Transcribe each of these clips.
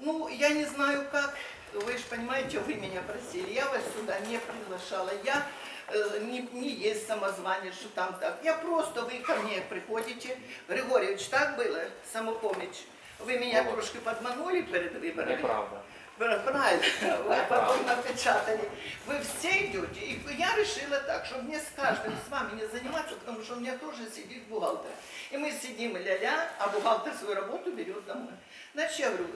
Ну, я не знаю как, вы же понимаете, вы меня просили, я вас сюда не приглашала, я э, не, не есть самозванец, что там так. Я просто, вы ко мне приходите, Григорьевич, так было, самопомощь. Вы меня Ну, трошки подманули перед выборами. Неправда. Правильно, вы потом напечатали. Вы все идете, и я решила так, чтобы мне с каждым с вами не заниматься, потому что у меня тоже сидит бухгалтер. И мы сидим ля-ля, а бухгалтер свою работу берет домой. Значит, я говорю,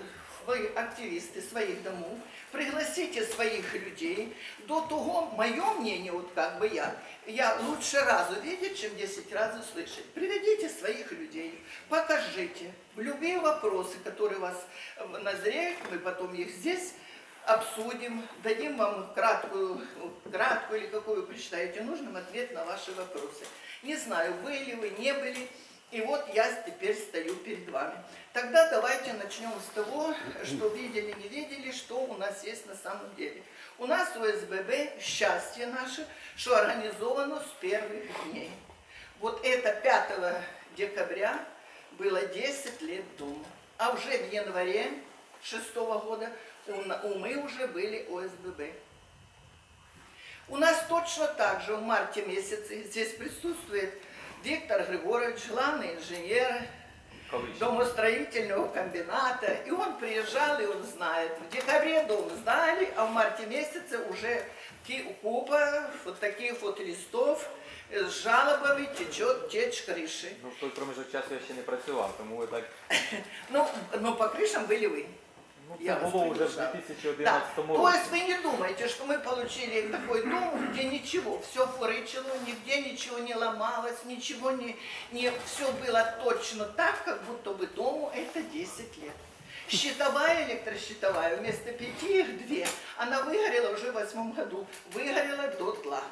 вы активисты своих домов, пригласите своих людей. До того, мое мнение, вот как бы я, я лучше разу видеть, чем 10 раз услышать. Приведите своих людей, покажите любые вопросы, которые у вас э, назреют, мы потом их здесь обсудим, дадим вам краткую, краткую или какую вы посчитаете нужным ответ на ваши вопросы. Не знаю, были вы, не были, и вот я теперь стою перед вами. Тогда давайте начнем с того, что видели, не видели, что у нас есть на самом деле. У нас в ОСББ счастье наше, что организовано с первых дней. Вот это 5 декабря было 10 лет дома. А уже в январе 6 года мы уже были ОСББ. У нас точно так же в марте месяце здесь присутствует Виктор Григорьевич, главный инженер домостроительного комбината. И он приезжал, и он знает. В декабре дом сдали, а в марте месяце уже купа вот таких вот листов с жалобами течет течь крыши. Ну, в той проміжок часу я ще не працював, тому ви так. Ну, но по крышам были вы. Ну, Я вас було вже в приглашала. 2011 Да. То есть вы не думаете, что мы получили такой дом, где ничего, все фурычило, нигде ничего не ломалось, ничего не, не все было точно так, как будто бы дому это 10 лет. Щитовая, электрощитовая, вместо пяти их две, она выгорела уже в восьмом году, выгорела до тла.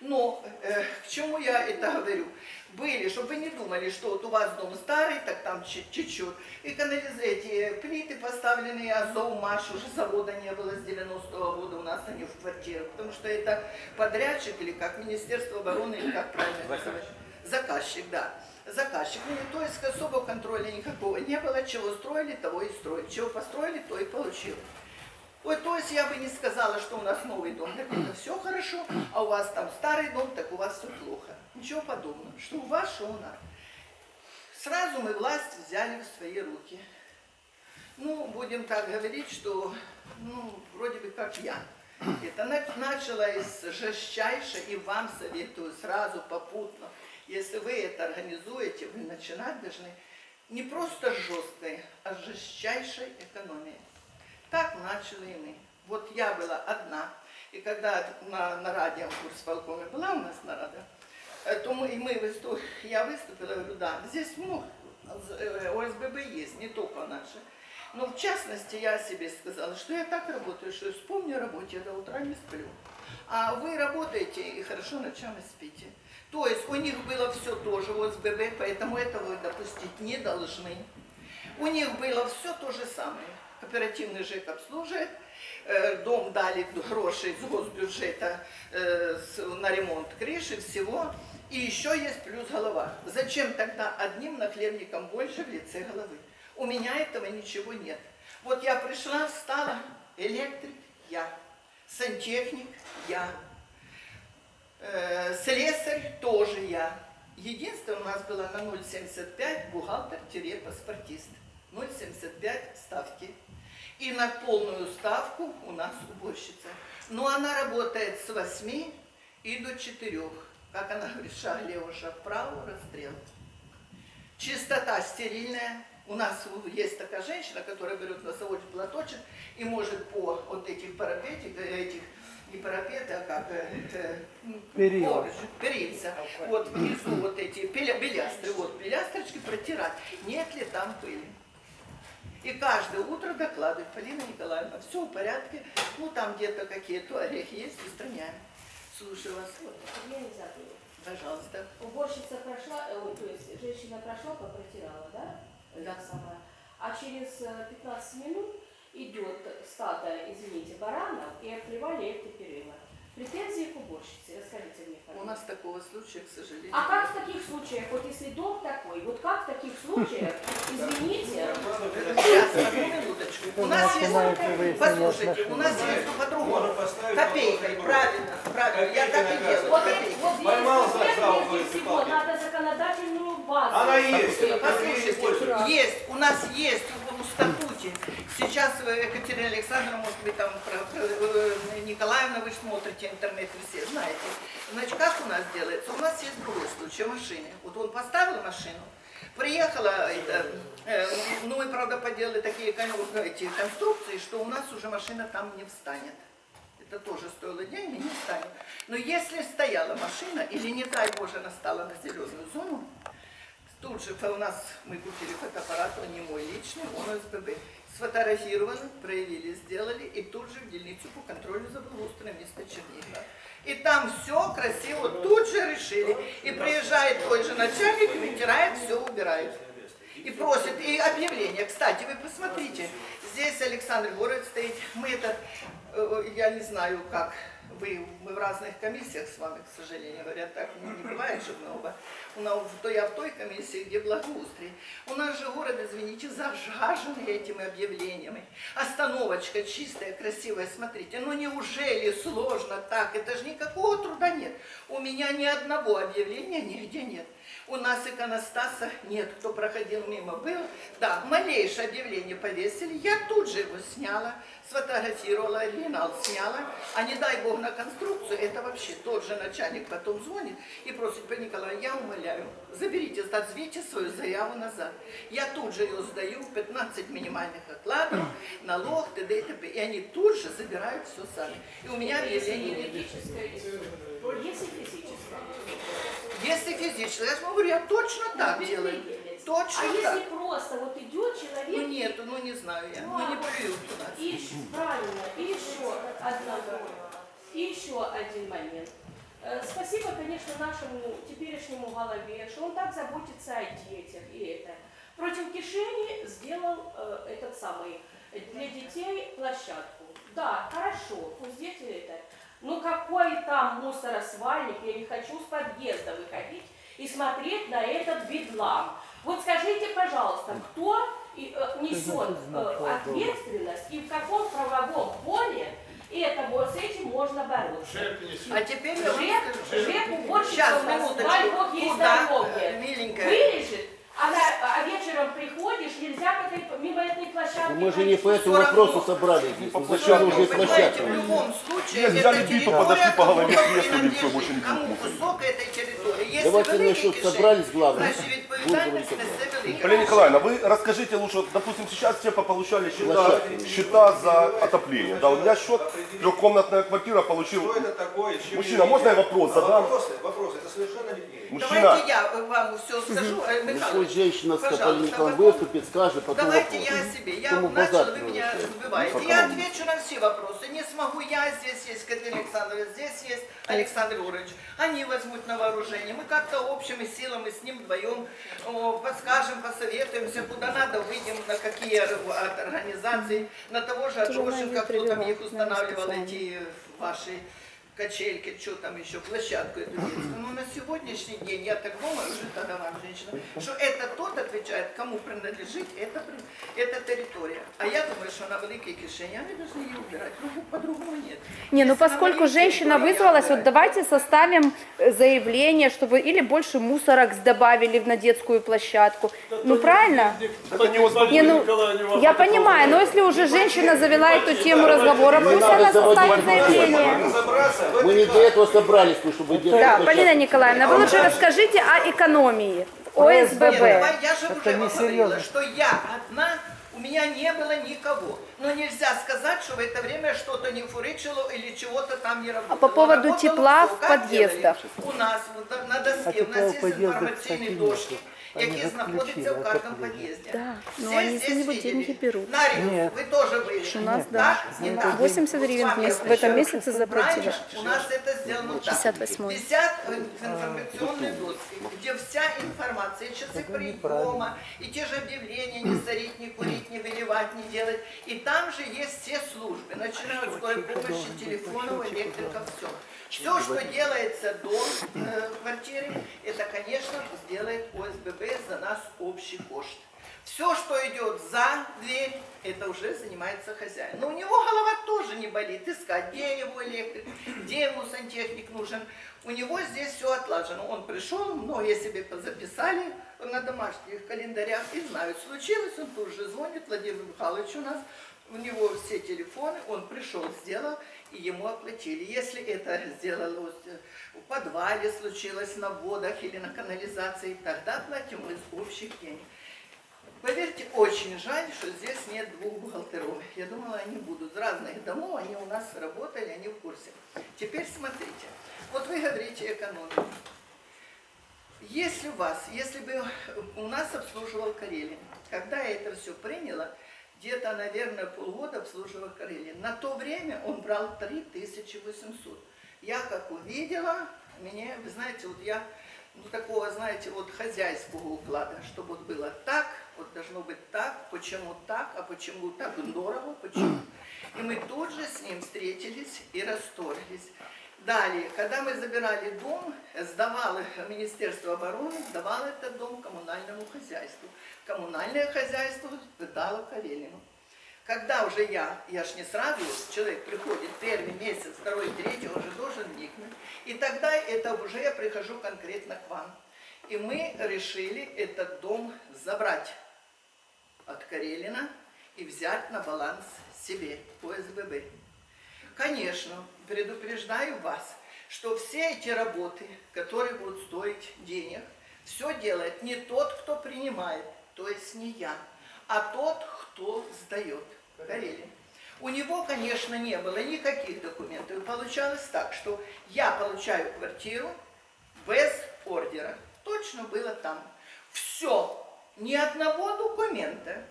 Но э, к чему я это говорю? Были, чтобы вы не думали, что вот у вас дом старый, так там чуть- чуть-чуть. И канализ- эти плиты поставленные, Азов, Маш, уже завода не было с 90-го года у нас они в квартирах. Потому что это подрядчик или как Министерство обороны, или как правильно называть? Заказчик, да. Заказчик. Ну, то есть особого контроля никакого не было. Чего строили, того и строили. Чего построили, то и получилось. Ой, то есть я бы не сказала, что у нас новый дом, так это все хорошо, а у вас там старый дом, так у вас все плохо. Ничего подобного. Что у вас, что у нас. Сразу мы власть взяли в свои руки. Ну, будем так говорить, что, ну, вроде бы как я. Это на- начало из жестчайше, и вам советую сразу попутно. Если вы это организуете, вы начинать должны не просто жесткой, а жестчайшей экономии. Так начали мы. Вот я была одна. И когда на, на радио курс полковой была у нас нарада, э, то мы, и мы выступ- я выступила, говорю, да, здесь много э, ОСББ есть, не только наши. Но в частности я себе сказала, что я так работаю, что вспомню работе, я до утра не сплю. А вы работаете и хорошо ночами спите. То есть у них было все тоже ОСББ, поэтому этого допустить не должны. У них было все то же самое. Кооперативный ЖЭК обслуживает, э, дом дали гроши из госбюджета э, на ремонт крыши, всего. И еще есть плюс голова. Зачем тогда одним нахлебникам больше в лице головы? У меня этого ничего нет. Вот я пришла, встала, электрик я, сантехник я, Э, Слесарь тоже я. Единственное, у нас было на 0,75 бухгалтер-паспортист. 0,75 ставки. И на полную ставку у нас уборщица. Но она работает с 8 и до 4. Как она говорит, шаг лево, шаг вправо, расстрел. Чистота стерильная. У нас есть такая женщина, которая берет носовой платочек и может по вот этих парапетик, этих не парапеты, а как э, э, ну, Перила. перильца. Вот внизу вот эти пилястры, вот пилястрочки протирать. Нет ли там пыли? И каждое утро докладывает Полина Николаевна, все в порядке, ну там где-то какие-то орехи есть, устраняем. Слушаю вас, вот, Я не забыла. пожалуйста. Уборщица прошла, э, то есть женщина прошла, попротирала, да? Да. Самое. А через э, 15 минут идет стадо, извините, баранов и отливали это перила. Претензии к уборщице, расскажите мне, У пожалуйста. нас такого случая, к сожалению, А как в таких случаях, вот если дом такой, вот как в таких случаях, извините, Сейчас, одну минуточку. У нас есть, послушайте, у нас есть по-другому. Копейкой, правильно, правильно, я так и делаю, Вот, копейкой. вот здесь Поймал за- конкретно за угол здесь всего надо законодательную базу. Она есть. Послушайте, есть, у нас есть в, в статуте. Сейчас э, Екатерина Александровна, может быть, там э, Николаевна, вы смотрите интернет, вы все знаете. Значит, как у нас делается? У нас есть другой случай машины. Вот он поставил машину, приехала, это, э, ну мы, правда, поделали такие эти конструкции, что у нас уже машина там не встанет. Это тоже стоило денег, не встанет. Но если стояла машина, или не дай Боже, она стала на зеленую зону, Тут же у нас мы купили фотоаппарат, он не мой личный, он СББ. Сфотографировали, проявили, сделали, и тут же в дельницу по контролю за благоустройством места Чернигова. И там все красиво, тут же решили. И приезжает той же начальник, и вытирает, все убирает. И просит, и объявление. Кстати, вы посмотрите, здесь Александр Егорович стоит. Мы это, э, я не знаю, как вы, мы в разных комиссиях с вами, к сожалению, говорят, так ну, не бывает, чтобы мы оба. У нас, то я в той комиссии, где благоустрие. У нас же город, извините, зажажен этими объявлениями. Остановочка чистая, красивая, смотрите. Ну неужели сложно так? Это же никакого труда нет. У меня ни одного объявления нигде нет. У нас иконостаса нет, кто проходил мимо был. Да, малейшее объявление повесили, я тут же его сняла, сфотографировала, оригинал сняла. А не дай бог на конструкцию, это вообще тот же начальник потом звонит и просит, Николай, я умоляю, заберите, отзвейте свою заяву назад. Я тут же ее сдаю, 15 минимальных окладов, налог, т.д. и т.п. И они тут же забирают все сами. И у меня Если объявления нет. Если физическое. Если физически, я говорю, я точно так без делаю. владелец. Точно А так. если просто вот идет человек Ну нет, ну не знаю я, ну не плюют у нас. И еще, правильно, и еще одна и еще один момент. Э, Спасибо, конечно, нашему теперешнему голове, что он так заботится о детях и это. Против кишени сделал э, этот самый э, для детей площадку. Да, хорошо, пусть дети это. Но какой там мусоросвальник, я не хочу с подъезда выходить и смотреть на этот бедлам. Вот скажите, пожалуйста, кто э, несет э, ответственность и в каком правовом поле этому, с этим можно бороться? А теперь Жек, скажу. Жек уборщица Сейчас, у нас, дай бог ей? Вылежит, а, на- а вечером приходишь, нельзя по этой- мимо этой площадки Мы же не по пройти. этому вопросу собрались здесь. Ну, Зачем нужны Понимаете, площадки? в любом случае, Нет, это взяли биту, территория подошли по голове кому-то срезали, и всё, принадлежит, больше не Кому будет. кусок этой территории. Если Давайте великий насчет кишень, собрались, главное. Значит, відповідальність Будем несе велика. Полина Николаевна, вы расскажите лучше, вот, допустим, сейчас все получали счета, счета за отопление. Да, у меня счет, трехкомнатная квартира получил. Что это такое? чем Мужчина, можно я вопрос задам? Вопросы, вопросы, это совершенно не. Мужчина, Давайте я вам все скажу, э, Михайлович. Пусть женщина с пожалуйста, потом- выступит, скажет, потом Давайте вопрос. я о себе. Я начала, базар вы меня сбиваете. Ну, Я отвечу на все вопросы. Не смогу я, здесь есть Катерина Александровна, здесь есть Александр Юрьевич. Они возьмут на вооружение. Мы как-то общими силами с ним вдвоем о, подскажем, посоветуемся, куда надо, выйдем, на какие ор- организации, на того же Атрошенко, кто там их устанавливал, эти ваши качельки, что там еще, площадку эту детскую. Но на сегодняшний день, я так думаю, уже тогда вам, женщина, что это тот отвечает, кому принадлежит эта, эта территория. А я думаю, что на великой кишени они должны ее убирать, Другу- по-другому нет. Не, ну Если поскольку женщина вызвалась, вот давайте составим э, заявление, чтобы или больше мусорок добавили на детскую площадку. Ну правильно? это не. Не, ну, я понимаю, но если уже женщина завела эту тему разговора, пусть она составит заявление. Мы не для этого собрались, ну, чтобы делать Да. Полина Николаевна, вы лучше расскажите о экономии ОСББ. я же Это уже не говорила, что я одна, у меня не было никого. Но нельзя сказать, что в это время что-то не фурычило или чего-то там не работало. А по поводу Работало тепла всё. в Как подъездах? делали? У нас вот на- на А доске, у нас есть подъездах, кстати, дошки які Они знаходяться отключили в кожному отопление. під'їзді. Да, но Все они за здесь него видели. деньги берут. Нариус, Нет. вы тоже были. Что у нас, Так, да, не за так. 80 Вот гривен с вами в я в этом прощаюсь. месяце заплатили. Раньше у нас это сделано так. 68-й. Висят информационные доски, где вся информация, и часы приема, и те же объявления, не сорить, не курить, не выливать, не делать. И там же есть все службы, начиная от скорой помощи, телефонов, электрика, все. Все, что делается до э, квартиры, это, конечно, сделает ОСББ за нас общий кошт. Все, что идет за дверь, это уже занимается хозяин. Но у него голова тоже не болит. Искать, где его электрик, где ему сантехник нужен. У него здесь все отлажено. Он пришел, многие себе записали на домашних календарях и знают. Случилось, он тут же звонит, Владимир Михайлович у нас, у него все телефоны, он пришел, сделал, и ему оплатили. Если это сделалось э, в подвале, случилось на водах или на канализации, тогда платим из общих денег. Поверьте, очень жаль, что здесь нет двух бухгалтеров. Я думала, они будут с разных домов, они у нас работали, они в курсе. Теперь смотрите, вот вы говорите экономию. Если у вас, если бы у нас обслуживал Карелин, когда я это все приняла, где-то, наверное, полгода обслуживал Карелин. На то время он брал 3800. Я как увидела, мне, вы знаете, вот я, ну такого, знаете, вот хозяйского уклада, чтобы вот было так, вот должно быть так, почему так, а почему так дорого, почему. И мы тут же с ним встретились и расторглись. Далее, когда мы забирали дом, сдавало Министерство обороны, сдавало этот дом коммунальному хозяйству. Коммунальное хозяйство выдало Карелину. Когда уже я, я ж не сразу, человек приходит первый месяц, второй, третий, он же должен вникнуть. И тогда это уже я прихожу конкретно к вам. И мы решили этот дом забрать от Карелина и взять на баланс себе, ОСББ. Конечно, предупреждаю вас, что все эти работы, которые будут стоить денег, все делает не тот, кто принимает, то есть не я, а тот, кто сдает. Карелин. У него, конечно, не было никаких документов. Получалось так, что я получаю квартиру без ордера. Точно было там. Все. Ни одного документа.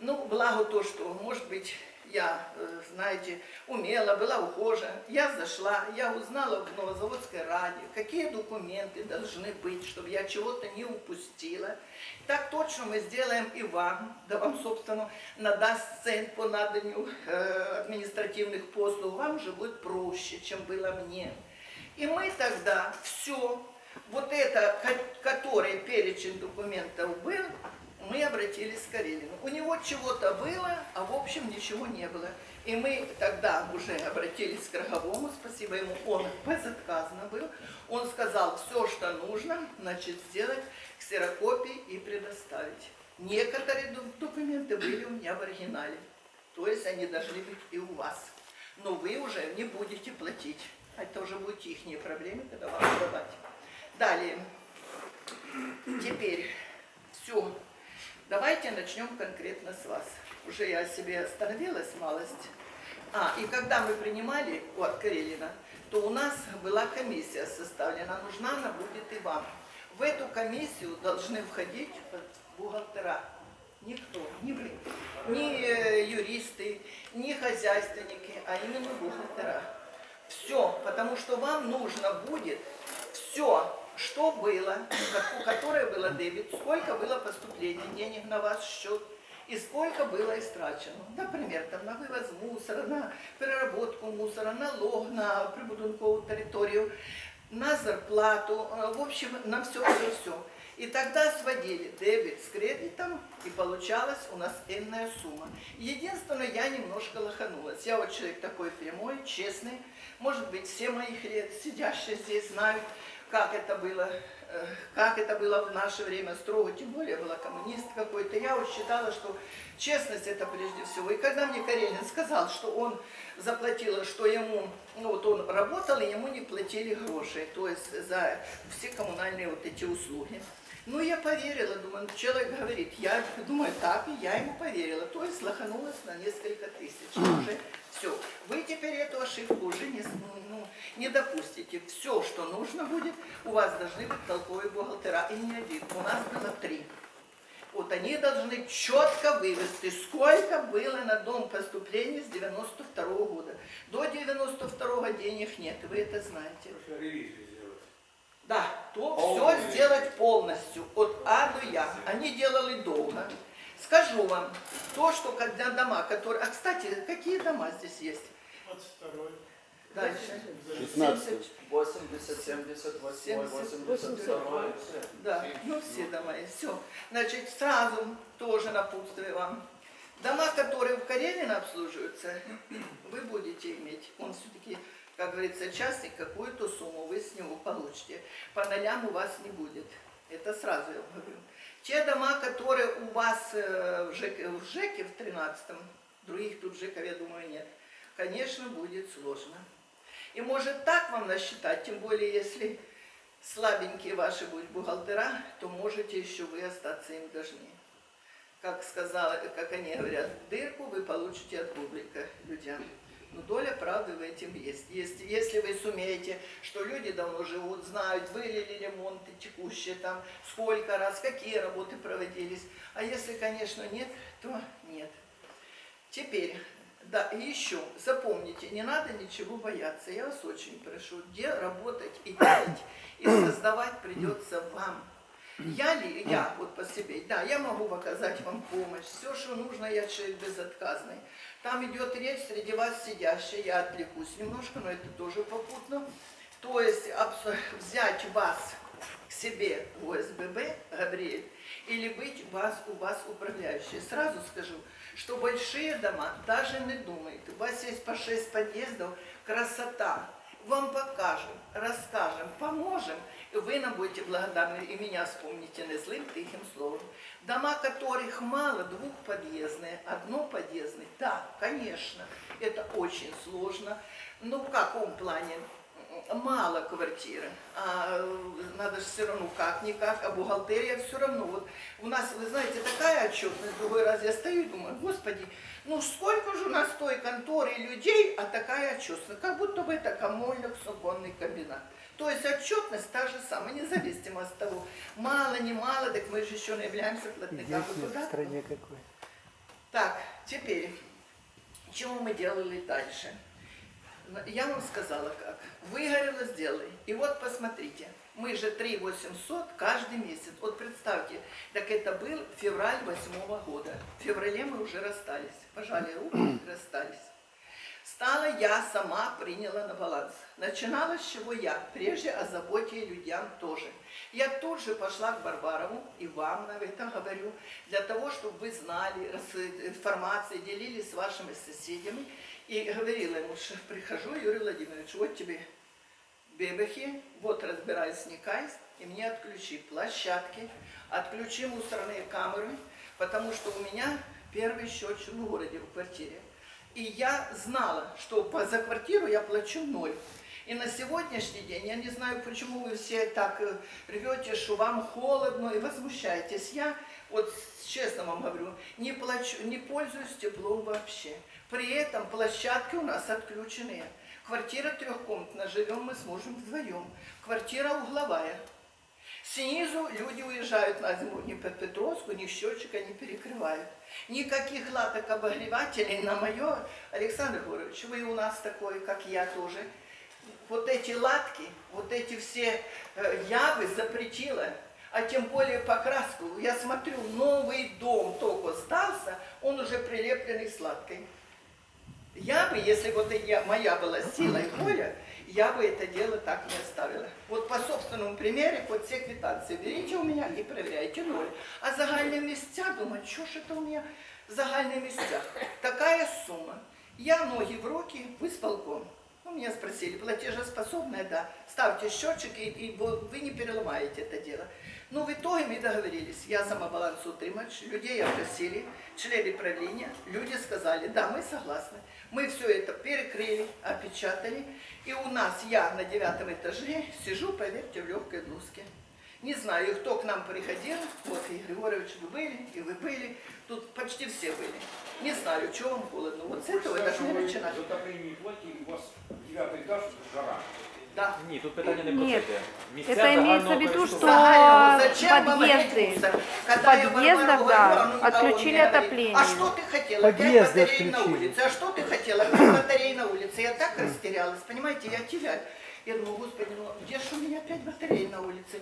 Ну, благо то, что, может быть, я, э, знаете, умела, была ухожена. Я зашла, я узнала в Новозаводской раде, какие документы должны быть, чтобы я чего-то не упустила. Так точно мы сделаем и вам, да вам, собственно, надаст цент по наданию э, административных послуг. Вам же будет проще, чем было мне. И мы тогда все, вот это, ко- который перечень документов был, мы обратились к Карелину. У него чего-то было, а в общем ничего не было. И мы тогда уже обратились к Роговому, спасибо ему, он безотказно был. Он сказал, все, что нужно, значит, сделать ксерокопии и предоставить. Некоторые документы были у меня в оригинале, то есть они должны быть и у вас. Но вы уже не будете платить. Это уже будут их проблемы, когда вам сдавать. Далее. Теперь все. Давайте начнем конкретно с вас. Уже я себе остановилась малость. А, и когда мы принимали от Карелина, то у нас была комиссия составлена, нужна она будет и вам. В эту комиссию должны входить бухгалтера. Никто, не вы, ни э, юристы, ни хозяйственники, а именно бухгалтера. Все, потому что вам нужно будет все, что было, которое было дебет, сколько было поступлений денег на ваш счет и сколько было истрачено. Например, там, на вывоз мусора, на переработку мусора, налог на прибудинковую территорию, на зарплату, э, в общем, на все, все, все. И тогда сводили дебет с кредитом, и получалась у нас энная сумма. Единственное, я немножко лоханулась. Я вот человек такой прямой, честный. Может быть, все моих лет сидящие здесь знают, как это было, э, как это было в наше время строго, тем более была коммунист какой-то. Я вот считала, что честность это прежде всего. И когда мне Карелин сказал, что он заплатил, что ему, ну вот он работал, и ему не платили гроши, то есть за все коммунальные вот эти услуги. Ну, я поверила, думаю, ну, человек говорит, я думаю, так, и я ему поверила. То есть лоханулась на несколько тысяч. Уже все. Вы теперь эту ошибку уже не, не допустите. Все, что нужно будет, у вас должны быть толковые бухгалтера. И не один. У нас было три. Вот они должны четко вывести, сколько было на дом поступлений с 92 года. До 92 денег нет, вы это знаете. Да, то все сделать полностью, от А до Я. Они делали долго. Скажу вам, то, что когда дома, которые... А, кстати, какие дома здесь есть? Дальше. 16. 80, 78, 82. Да, ну все дома и все. Значит, сразу тоже напутствие вам. Дома, которые в Карелино обслуживаются, вы будете иметь. Он все-таки, как говорится, частник, какую-то сумму вы с него получите. По нолям у вас не будет. Это сразу я говорю. Те дома, которые у вас в ЖЭКе, в ЖЭКе в 13-м, других тут ЖЭКов, я думаю, нет, конечно, будет сложно. И может так вам насчитать, тем более, если слабенькие ваши будут бухгалтера, то можете еще вы остаться им должны. Как сказала, как они говорят, дырку вы получите от бублика людям. Но доля правды в этом есть. Если, если вы сумеете, что люди давно живут, знают, вылили ремонты текущие, там, сколько раз, какие работы проводились. А если, конечно, нет, то нет. Теперь, да, и еще, запомните, не надо ничего бояться. Я вас очень прошу, где работать и делать, и создавать придется вам. Я ли, я вот по себе, да, я могу оказать вам помощь. Все, что нужно, я человек безотказный. Там идет речь среди вас сидящая, я отвлекусь немножко, но это тоже попутно. То есть взять вас себе в ОСББ, Габриэль, или быть у вас, у вас управляющей. Сразу скажу, что большие дома даже не думайте. У вас есть по 6 подъездов, красота. Вам покажем, расскажем, поможем, и вы нам будете благодарны, и меня вспомните не злым тихим словом. Дома, которых мало, двухподъездные, одноподъездные, да, конечно, это очень сложно. Но в каком плане? Мало квартиры, а надо же все равно как-никак, а бухгалтерия все равно. Вот у нас, вы знаете, такая отчетность, другой раз я стою и думаю, господи, ну сколько же у нас той конторы людей, а такая отчетность, как будто бы это коммунок, суконный комбинат. То есть отчетность та же самая, независимо от того, мало, не мало, так мы же еще не являемся платниками куда какой. так, теперь, чего мы делали дальше? Я вам сказала как. Выгорело, сделай. И вот посмотрите, мы же 3 800 каждый месяц. Вот представьте, так это был февраль восьмого года. В феврале мы уже расстались. Пожали руку и расстались. Стала я сама приняла на баланс. Начинала с чего я, прежде о заботе людям тоже. Я тут же пошла к Барбарову, и вам на это говорю, для того, чтобы вы знали, рас- информацией делились с вашими соседями. И говорила ему, что прихожу, Юрий Владимирович, вот тебе бебехи, вот разбирай, сникайся, и мне отключи площадки, отключи мусорные камеры, потому что у меня первый счетчик в городе, в квартире. И я знала, что по, за квартиру я плачу ноль. И на сегодняшний день, я не знаю, почему вы все так э, рвете, что вам холодно и возмущаетесь. Я, вот честно вам говорю, не, плачу, не пользуюсь теплом вообще. При этом площадки у нас отключены. Квартира трехкомнатная, живем мы с мужем вдвоем. Квартира угловая. Снизу люди уезжают на зиму ни под Петровску, ни счетчика не перекрывают. Никаких латок обогревателей на мое, Александр Григорьевич, вы у нас такой, как я тоже. Вот эти латки, вот эти все э, явы запретила, а тем более покраску. Я смотрю, новый дом только сдался, он уже прилепленный сладкой. Я бы, если вот я, моя была сила и воля, я бы это дело так не оставила. Вот по собственному примеру, вот все квитанции берите у меня и проверяйте ноль. А загальные места, думаю, что ж это у меня загальные места? Такая сумма. Я ноги в руки в исполком. Ну, меня спросили, платежеспособная, да. Ставьте счетчик, и, и вы вы не переломаете это дело. Ну, в итоге мы договорились. Я самобалансутримач, людей опросили, члены правления. Люди сказали, да, мы согласны. Мы все это перекрыли, опечатали. И у нас, я на девятом этаже, сижу, поверьте, в легкой блузке. Не знаю, кто к нам приходил, вот и Григорьевич, вы были, и вы были, тут почти все были. Не знаю, чего вам холодно. Вот с этого и должны начинать. Платье, у вас девятый этаж, жара. Да. Ні, тут питання не про Ні, це. Місця це імеється загального в виду, користування. що Загальному. Зачем вам подъезды. эти мусор? В Когда я подъездах, Варвару да, говорю, а он отключили мне говорит, отопление. А что ты хотела? Пять Подъезды батарей на отключили. улице. А что ты хотела? Пять батарей на улице. Я так растерялась, понимаете, я теряю. Я думаю, господи, ну где же у меня пять батарей на улице?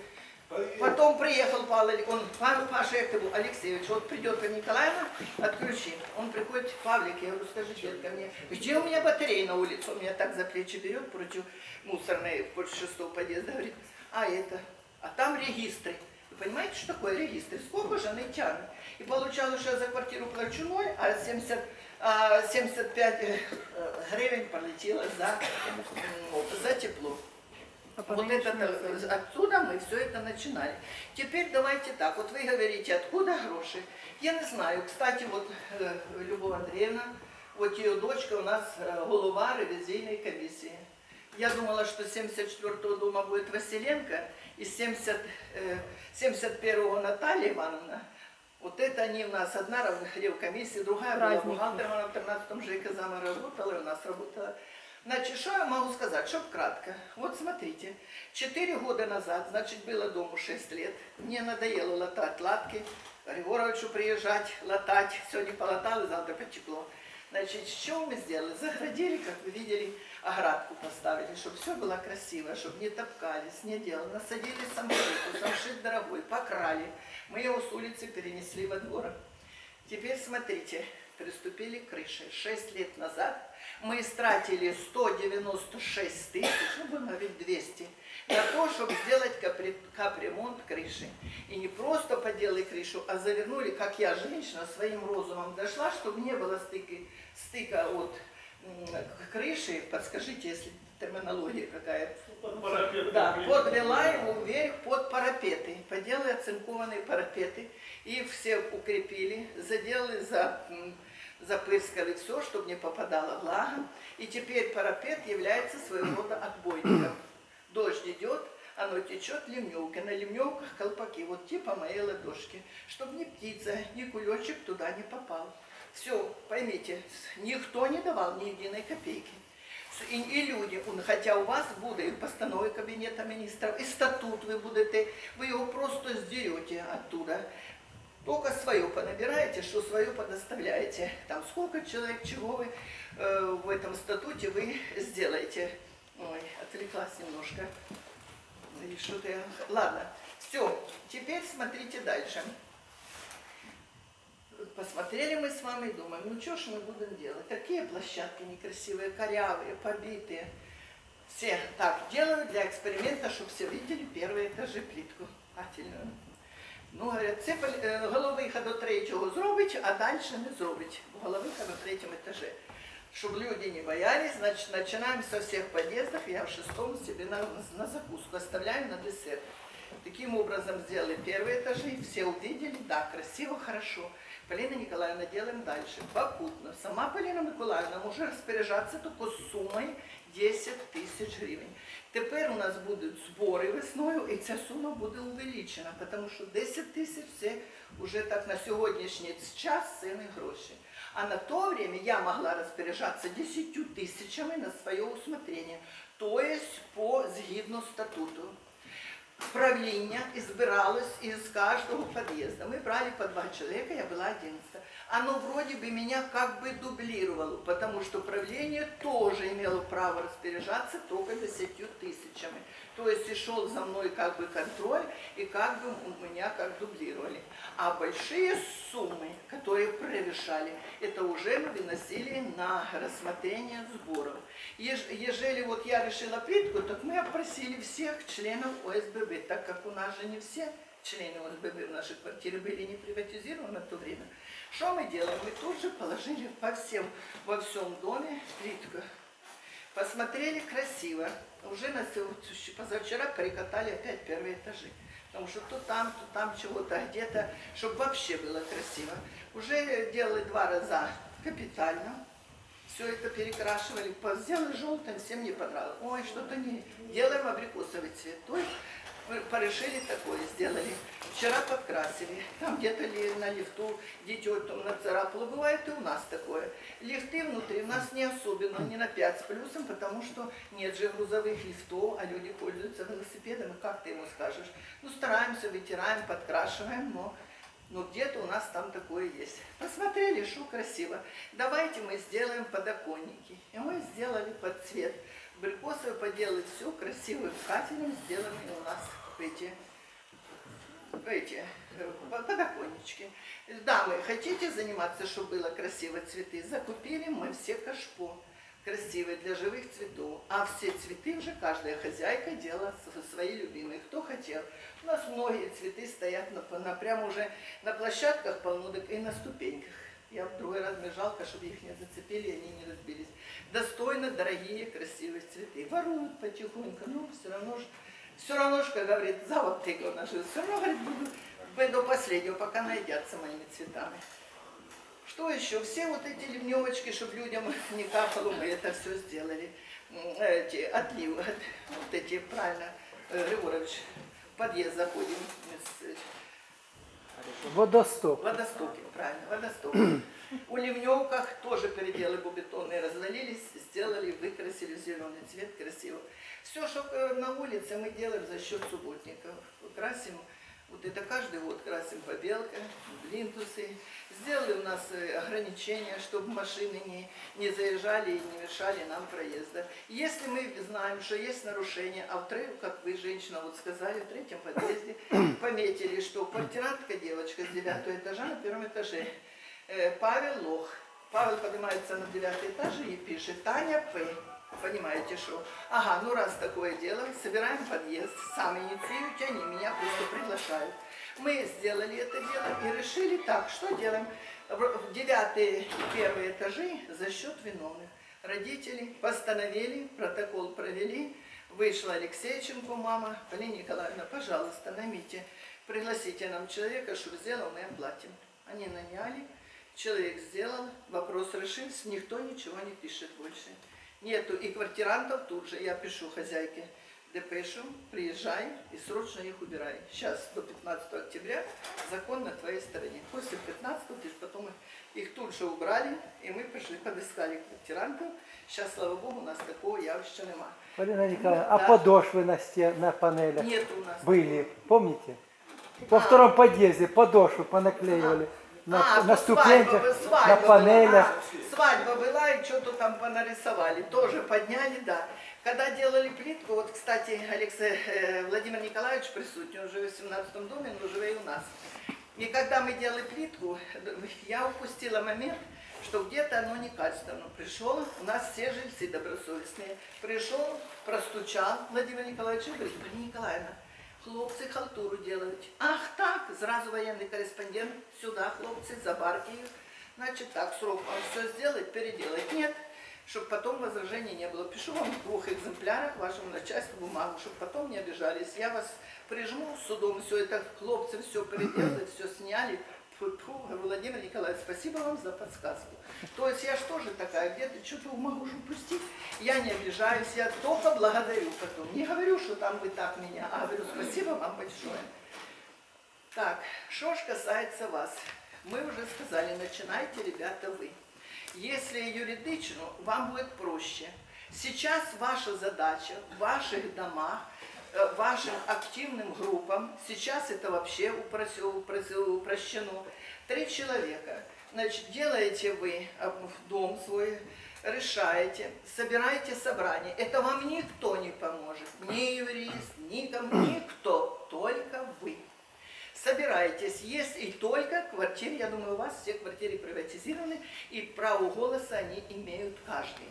Потом приехал Павел, он, Паша Якову Алексеевич, вот придет Николаевна, отключи. Он приходит, Павлик, я говорю, скажите ко мне, где у меня батарея на улице? Он меня так за плечи берет против мусорной, против шестого подъезда, говорит, а это, а там регистры. Вы понимаете, что такое регистры? Сколько же они тянут? И получалось, что я за квартиру плачу ноль, а 70, а 75 э, гривен полетело за, за тепло. Вот это, э, отсюда мы все это начинали. Теперь давайте так, вот вы говорите, откуда гроши? Я не знаю, кстати, вот э, Любовь Андреевна, вот ее дочка у нас э, голова ревизийной комиссии. Я думала, что 74-го дома будет Василенко и 70, э, 71-го Наталья Ивановна. Вот это они у нас, одна в комиссии, другая была Праздники. бухгалтером, она в 13-м ЖК зама работала, и у нас работала. Значит, что я могу сказать, чтобы кратко. Вот смотрите, 4 года назад, значит, было дому 6 лет, мне надоело латать латки, Григоровичу приезжать, латать, сегодня полатал, и завтра потекло. Значит, что мы сделали? Заградили, как вы видели, оградку поставили, чтобы все было красиво, чтобы не топкались, не делали. Насадили самшит, самшит дорогой, покрали. Мы его с улицы перенесли во двор. Теперь смотрите, приступили к крыше. Шесть лет назад мы истратили 196 тысяч, ну будем говорить 200, на то, чтобы сделать капри- капремонт крыши. И не просто поделали крышу, а завернули, как я, женщина, своим розумом дошла, чтобы не было стыки, стыка от крыши, подскажите, если терминология какая да, подвела его вверх под парапеты, поделали оцинкованные парапеты и все укрепили, заделали, за, запрыскали все, чтобы не попадала влага. И теперь парапет является своего рода отбойником. Дождь идет, оно течет ливневкой, на ливневках колпаки, вот типа моей ладошки, чтобы ни птица, ни кулечек туда не попал. Все, поймите, никто не давал ни единой копейки. С- І, і люди, он- хоча у вас буде і постанови Кабінету міністрів, і статут ви будете, ви його просто здерете оттуда. Только свое понабираете, что свое подоставляете. Там сколько человек, чего вы э, в этом статуте вы сделаете. Ой, отвлеклась немножко. И что-то я... Ладно, все, теперь смотрите дальше. Посмотрели мы с вами и думаем, ну что ж мы будем делать? Такие площадки некрасивые, корявые, побитые. Все так делают для эксперимента, чтобы все видели первые этажи плитку ательную. Ну, говорять, це е, головиха до третього зробить, а далі не зробить. Головиха на третьем этаже. Чтобы люди не боялись, значит, начинаем со всех подъездов, я в шестом себе на, на закуску оставляем на десерт. Таким образом сделали первые этажи, все увидели, да, красиво, хорошо. Полина Николаевна, делаем дальше. Попутно. Сама Полина Миколаївна може розпоряджатися тільки з сумою 10 тисяч гривень. Тепер у нас будуть збори весною, і ця сума буде увеличена, тому що 10 тисяч це вже так на сьогоднішній час це не гроші. А на то время я могла розпоряджатися 10 тисячами на своє усмотрення, тобто по згідно статуту. правління і збиралось із кожного під'їзду. Ми брали по два человека, я была 11. Оно вроде бы меня как бы дублировало, потому что правление тоже имело право распоряжаться только 10 тысячами. То есть и шел за мной как бы контроль, и как бы меня как дублировали. А большие суммы, которые превышали, это уже мы выносили на рассмотрение сборов. Еж- Ежели вот я решила плитку, так мы опросили всех членов ОСББ, так как у нас же не все члены ОСББ в нашей квартире были не приватизированы в то время. Что мы делаем? Мы тут же положили по всем, во всем доме плитку. Посмотрели красиво. Уже на сел- позавчера перекатали опять первые этажи. Потому что то там, то там чего-то где-то, чтобы вообще было красиво. Уже делали два раза капитально. Все это перекрашивали, сделали желтым, всем не понравилось. Ой, что-то не... Делаем абрикосовый цвет. Порешили такое, сделали. Вчера подкрасили. Там где-то на лифту дитё там нацарапало. Бывает и у нас такое. Лифты внутри у нас не особенно, не на 5 с плюсом, потому что нет же грузовых лифтов, а люди пользуются велосипедом. И как ты ему скажешь? Ну, стараемся, вытираем, подкрашиваем, но но где-то у нас там такое есть. Посмотрели, что красиво. Давайте мы сделаем подоконники. И мы сделали под цвет. Абрикосовый поделали все красивым кафелем, сделаны у нас эти эти э, по- подоконнички. Дамы, хотите заниматься, чтобы было красиво цветы? Закупили мы все кашпо красивые для живых цветов. А все цветы уже каждая хозяйка делала свои любимые. Кто хотел. У нас многие цветы стоят на, на прямо уже на площадках полно, так и на ступеньках. Я в другой раз мне жалко, чтобы их не зацепили, они не разбились. Достойно дорогие, красивые цветы. Воруют потихоньку, но все равно же, все равно же, как говорит, завод тыкал на жизнь. Все равно, говорит, буду до последнего, пока найдятся моими цветами. Что еще? Все вот эти ливневочки, чтобы людям не капало, мы это все сделали. Эти отливы, вот эти, правильно, э, Григорович, в подъезд заходим, Водостоп. Водостоки, правильно, водостоки. У ливневках тоже переделы бетонные развалились, сделали, выкрасили в зеленый цвет красиво. Все, что э, на улице мы делаем за счет субботников. Красим, вот это каждый год красим побелка, блинтусы. Сделали у нас э, ограничения, чтобы машины не, не заезжали и не мешали нам проезда. Если мы знаем, что есть нарушение, а в третьем, как вы, женщина, вот сказали, в третьем подъезде пометили, что квартирантка девочка с девятого этажа на первом этаже, э, Павел Лох. Павел поднимается на девятый этаж и пишет Таня П. Понимаете, что? Ага, ну раз такое дело, собираем подъезд, сами инициируют, они меня просто приглашают. Мы сделали это дело и решили так, что делаем? В девятые и первые этажи за счет виновных. Родители постановили, протокол провели, вышла Алексейченко, мама, Полина Николаевна, пожалуйста, наймите, пригласите нам человека, чтобы сделал, мы оплатим. Они наняли, человек сделал, вопрос решился, никто ничего не пишет больше. Нету и квартирантов тут же, я пишу хозяйке, депешу, приезжай и срочно их убирай. Сейчас до 15 октября закон на твоей стороне. После 15 ты потом их, их тут же убрали, и мы пришли, подыскали квартирантов. Сейчас, слава богу, у нас такого явища нема. Полина Николаевна, а Да. подошвы на, стен, на панелях Нет у нас. были, помните? Во втором подъезде подошвы понаклеивали на, А, на то ступеньках, свадьба, свадьба на была. панелях. А, свадьба была, и что-то там понарисовали. Тоже подняли, да. Когда делали плитку, вот, кстати, Алексей, э, Владимир Николаевич присутствует, он живет в 17 доме, но живет и у нас. И когда мы делали плитку, я упустила момент, что где-то оно некачественно. Пришел, у нас все жильцы добросовестные. Пришел, простучал Владимир Николаевич и говорит, Полина Николаевна, хлопці халтуру делають. Ах так, зразу военный корреспондент, сюда хлопцы, за барки. Значит так, срок вам все сделать, переделать. Нет, чтобы потом возражений не было. Пишу вам в двух экземплярах вашему начальству бумагу, чтобы потом не обижались. Я вас прижму судом, все это хлопцы все переделали, все сняли. Фу-фу. Владимир Николаевич, спасибо вам за подсказку. То есть я же тоже такая, где-то что-то могу упустить. Я не обижаюсь, я только благодарю потом. Не говорю, что там вы так меня, а говорю, спасибо вам большое. Так, что ж касается вас. Мы уже сказали, начинайте, ребята, вы. Если юридично, вам будет проще. Сейчас ваша задача в ваших домах, вашим активным группам, сейчас это вообще упрощено, три человека. Значит, делаете вы э, дом свой, решаете, собираете собрание. Это вам никто не поможет, ни юрист, никому, никто, только вы. Собирайтесь, есть и только квартиры, я думаю, у вас все квартиры приватизированы, и право голоса они имеют каждый.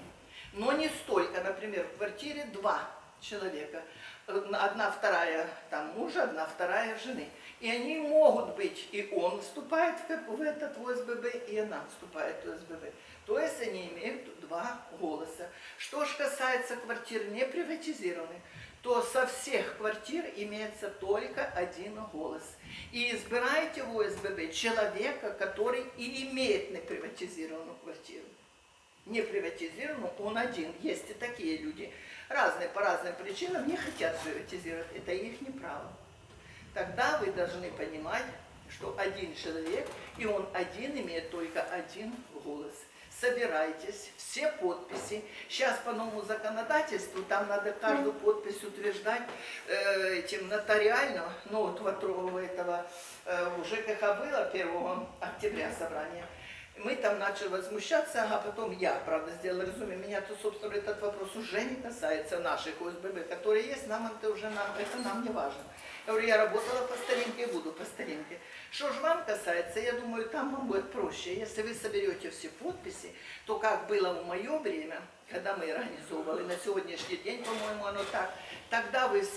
Но не столько, например, в квартире два человека, одна вторая там мужа, одна вторая жены. И они могут быть, и он вступает в, этот в ОСББ, и она вступает в ОСББ. То есть они имеют два голоса. Что же касается квартир не приватизированных, то со всех квартир имеется только один голос. И избираете в ОСББ человека, который и имеет неприватизированную квартиру. Не приватизированную, он один. Есть и такие люди. Разные по разным причинам не хотят приватизировать. Это их право. Тогда вы должны понимать, что один человек, и он один имеет только один голос. Собирайтесь, все подписи. Сейчас по новому законодательству там надо каждую подпись утверждать э, этим нотариально. Ну вот второго этого э, у ЖКХ было 1 октября собрание. Мы там начали возмущаться, а потом я, правда, сделала резюме. Меня то, собственно, этот вопрос уже не касается наших ОСББ, которые есть, нам это уже нам, это нам не важно. Я говорю, я работала по старинке буду по старинке. Что же вам касается, я думаю, там вам будет проще. Если вы соберете все подписи, то как было в мое время, когда мы организовывали, на сегодняшний день, по-моему, оно так, тогда вы все